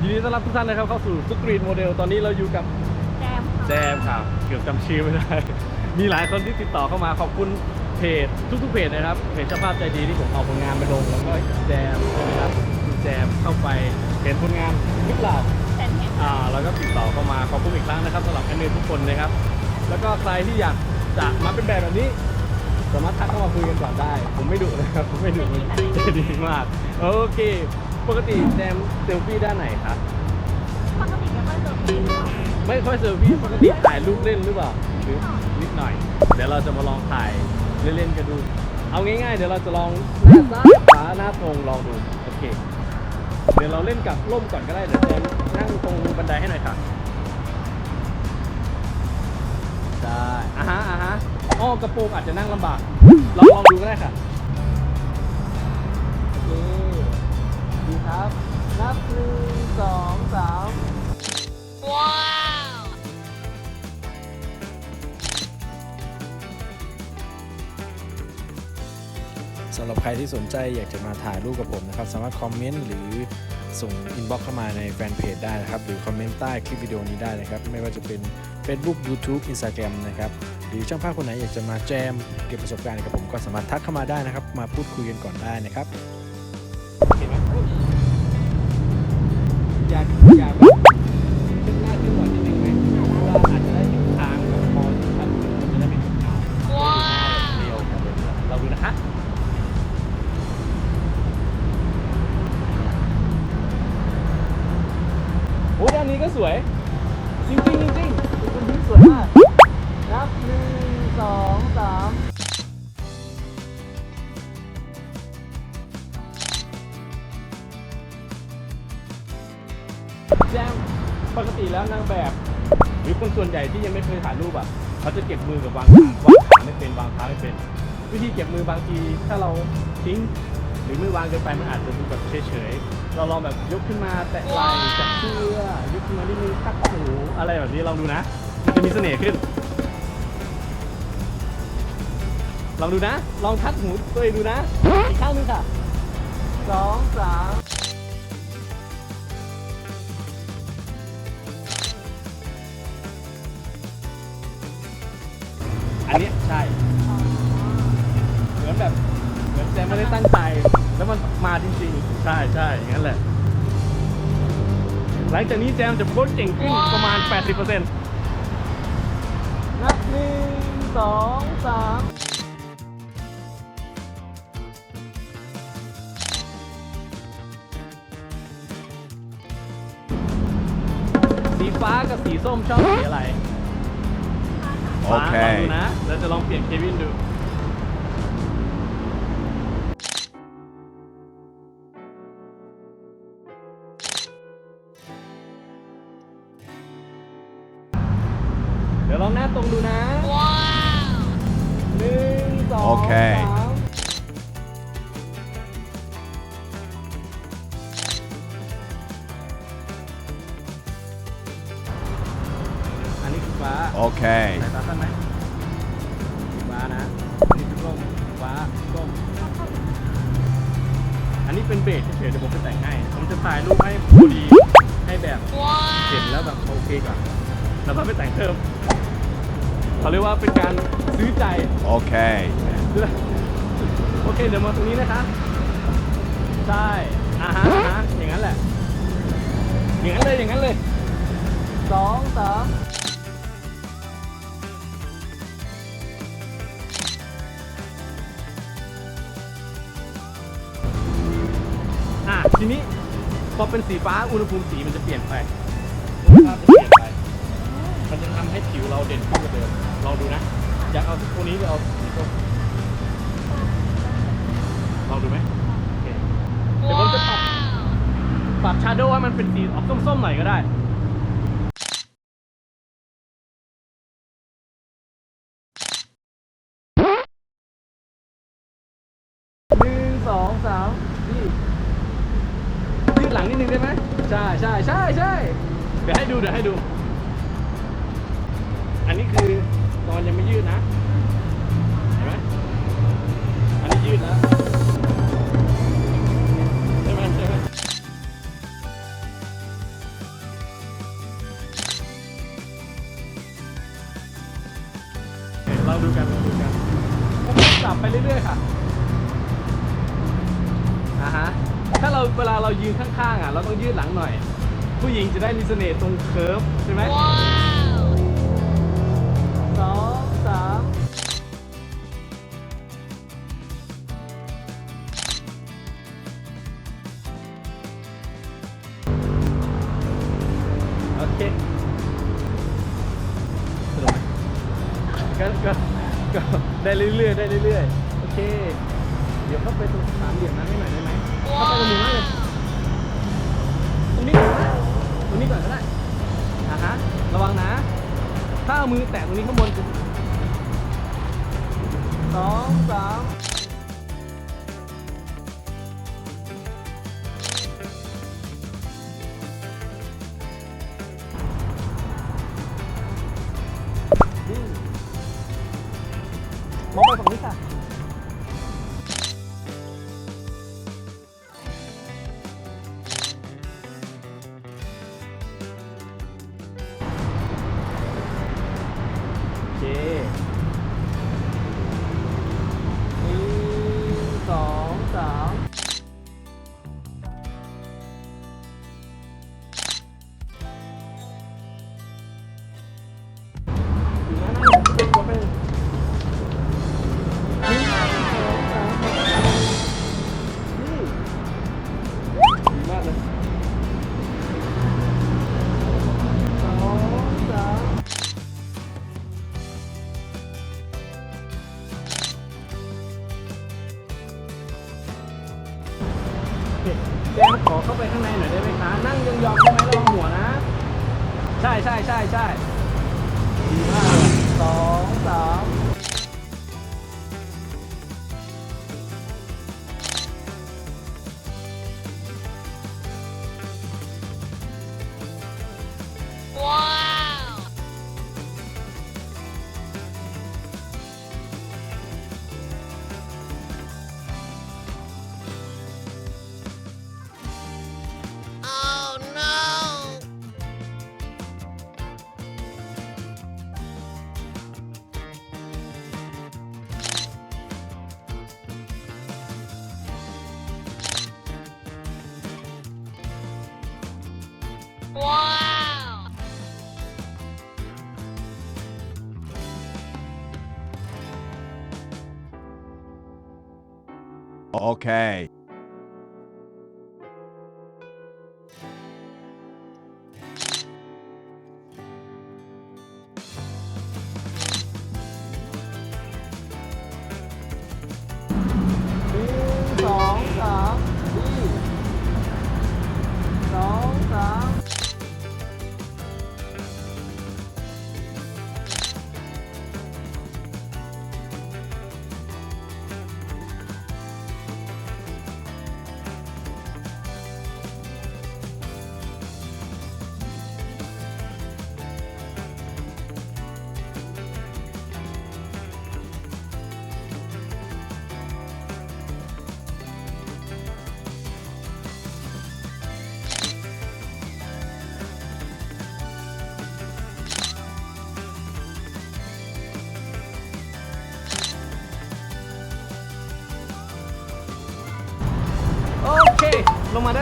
ยินดีต้อนรับทุกท่านนะครับเข้าสู่สตรีทโมเดลตอนนี้เราอยู่กับแจมค่ะแจมครับเกือบจำชื่อไม่ได้ มีหลายคนที่ติดต่อเข้ามาขอบคุณเพจทุกๆเพจนะครับเพจเจ้าภาพใจดีที่ผมเอาผลงานไปลงแล้วก็แจมใช่ไหมครับคุณแจมเข้าไปเห็นผลงานหรือเปล่าแจมเห็นอ่าแล้วก็ติดต่อเข้ามาขอบคุณอีกครั้งนะครับสำหรับแอนเนทุกคนนะครับ แล้วก็ใครที่อยากจะมาเป็นแบบแบบนี้สามารถทักเข้ามาคุยกันก่อนได้ ผมไม่ดุนะครับผมไม่ดุจะดีมาก โอเค ปกติแจมเซลฟี่ด้านไหนครับปกติไม่ค่อยเจอพี่ค่ะไม่ค่อยเซลฟี่ปกติถ่ายรูปเล่นหรือเปล่าหรือนิดหน่อย เดี๋ยวเราจะมาลองถ่ายเล่นๆกันดู เอาง่ายๆ เดี๋ยวเราจะลองหน้าซ้ายขวาหน้าตรงลองดูโอเค เดี๋ยวเราเล่นกับร่มก่อนก็ได้เดี๋ยวแจมนั่งตรงบันไดให้หน่อยค่ะได้อะฮะอะฮะอ้อกระโปรงอาจจะนั่งลำบากลองลองดูก็ได้ค่ะ ครับ นับหนึ่งสองสามว้าวสำหรับใครที่สนใจอยากจะมาถ่ายรูปกับผมนะครับ สามารถคอมเมนต์หรือส่งอินบ็อกเข้ามาในแฟนเพจได้นะครับ หรือคอมเมนต์ใต้คลิปวิดีโอนี้ได้นะครับ ไม่ว่าจะเป็น Facebook YouTube Instagram นะครับ หรือช่างภาพคนไหนอยากจะมาแจม เก็บประสบการณ์กับผมก็สามารถทักเข้ามาได้นะครับ มาพูดคุยกันก่อนได้นะครับ อ ปกติแล้วนางแบบ หรือคนส่วนใหญ่ที่ยังไม่เคยถ่ายรูปอะเขาจะเก็บมือกับวางขาวางขาไม่เป็นวางเท้าไม่เป็น วิธีเก็บมือบางทีถ้าเราทิ้ง หรือมือวางเกินไปมันอาจจะดูแบบเฉยๆเราลองแบบยกขึ้นมาแตะไหล่จับเสื้อยกขึ้นมานิดนึงทักหูอะไรแบบนี้ลองดูนะมันจะมีเสน่ห์ขึ้นลองดูนะ ลองทักหูตัวเองดูนะ อีกข้างหนึงค่ะสองสาม อันเนี้ยใช่ เหมือนแบบเหมือนแจมไม่ได้ตั้งใจ แล้วมันมาจริงๆ ใช่ใช่อย่างนั้นแหละ หลังจากนี้แจมจะโพสต์เก่งขึ้นประมาณ 80%นับหนึ่งสองสามสีฟ้ากับสีส้มชอบสีอะไรโอเค ฟ้าลองดูนะเราจะลองเปลี่ยนเควินดู คือฟ้า Okay. สายตาสั้นไหมสีฟ้านะนี่คือส้มสีฟ้าส้มอันนี้เป็นเบสเฉยๆเดี๋ยวผมจะแต่งให้ ผมจะถ่ายรูปให้พอดี ให้แบบว้าวเห็นแล้วแบบโอเคก่อนแล้วก็ไปแต่งเพิ่มเขาเรียกว่าเป็นการซื้อใจ Okay. โอเคเดี๋ยวมาตรงนี้นะคะใช่อ่าฮะอ่าฮะอย่างนั้นแหละ อย่างนั้นเลยอย่างนั้นเลยสองสาม ทีนี้พอเป็นสีฟ้าอุณหภูมิสีมันจะเปลี่ยนไปคุณภาพจะเปลี่ยนไป มันจะทำให้ผิวเราเด่นขึ้นกว่าเดิมลองดูนะ อยากเอาตัวนี้หรือเอาสีส้มลองดูไหมโอเคเดี๋ยวผมจะปรับปรับชาโดว์ให้มันเป็นสีออกส้มๆหน่อยก็ได้ หนึ่งสองสาม ใช่ใช่ใช่ใช่เดี๋ยวให้ดูเดี๋ยวให้ดู อันนี้คือตอนยังไม่ยืดนะเห็นไหมอันนี้ยืดแล้วใช่ไหมใช่ไหมเราดูกันเราดูกันผมจับไปเรื่อยๆค่ะ ยืนข้างๆอะเราต้องยืดหลังหน่อย ผู้หญิงจะได้มีเสน่ห์ตรงเคิร์ฟใช่ไหม มือแตะตรงนี้ข้างบนจะสองสามมองไปฝั่งนี้ค่ะ แจ้งขอเข้าไปข้างในหน่อยได้ไหมคะ นั่งยองๆได้ไหมระวังหัวนะ ใช่ใช่ใช่ใช่ดีมากสองสาม Okay.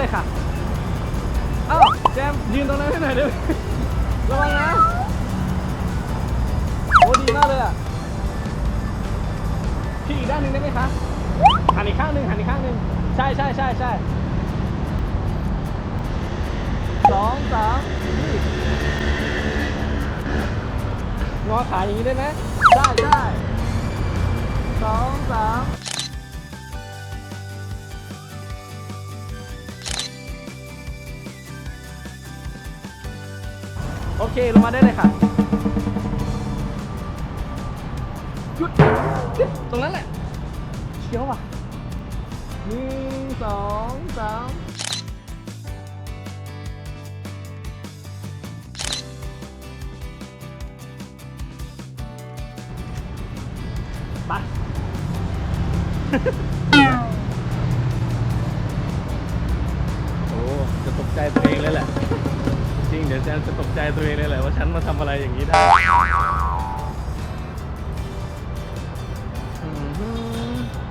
เลยค่ะเอ้าแจมยืนตรงนั้นให้หน่อยได้ไหมระวังนะโอ้ดีมากเลยอะพี่อีกด้านหนึ่งได้ไหมคะหันอีกข้างหนึ่งหันอีกข้างหนึ่งใช่ใช่ใช่ใช่สองสามนี่งอขาอย่างนี้ได้ไหมได้ได้สองสาม โอเค ลงมาได้เลยค่ะหยุดหยุดตรงนั้นแหละเชียวว่ะหนึ่งสองสามไป โอ้ จะตกใจตัวเองเลยแหละ งเดี๋ยวแจนจะตกใจตัวเองเลยแหละว่าฉันมาทำอะไรอย่างนี้ได้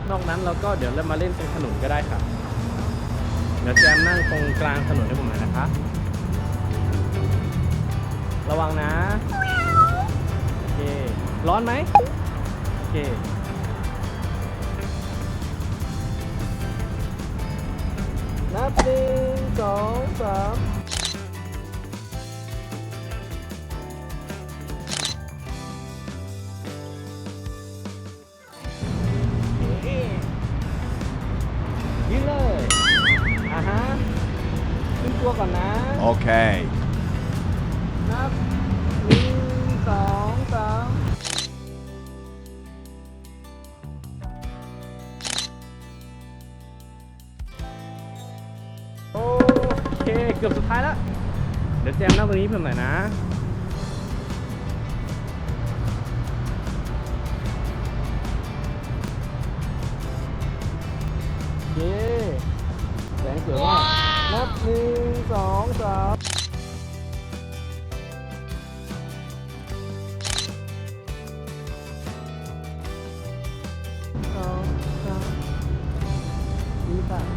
นอกนั้นเราก็เดี๋ยวเรามาเล่นตรงถนนก็ได้ค่ะเดี๋ยวแจมนั่งตรงกลางถนนให้ผมหน่อยนะคะ ระวังนะ โอเค ร้อนไหมโอเคนับหนึ่งสองสาม วก่อนนะ Okay. นับหนึ่งสองสามโอเค เกือบสุดท้ายแล้ว เดี๋ยวแจมนั่งตรงนี้เพิ่มหน่อยนะโอเคแสงสวยมาก นับหนึ่งสองสามสองสามสี่สาม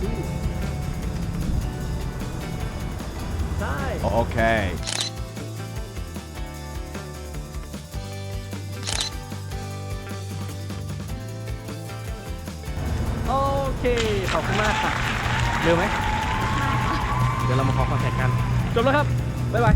สี่ใช่ Okay. เร็วไหมเดี๋ยวเรามาขอคอนแทคกัน จบแล้วครับ บ๊ายบาย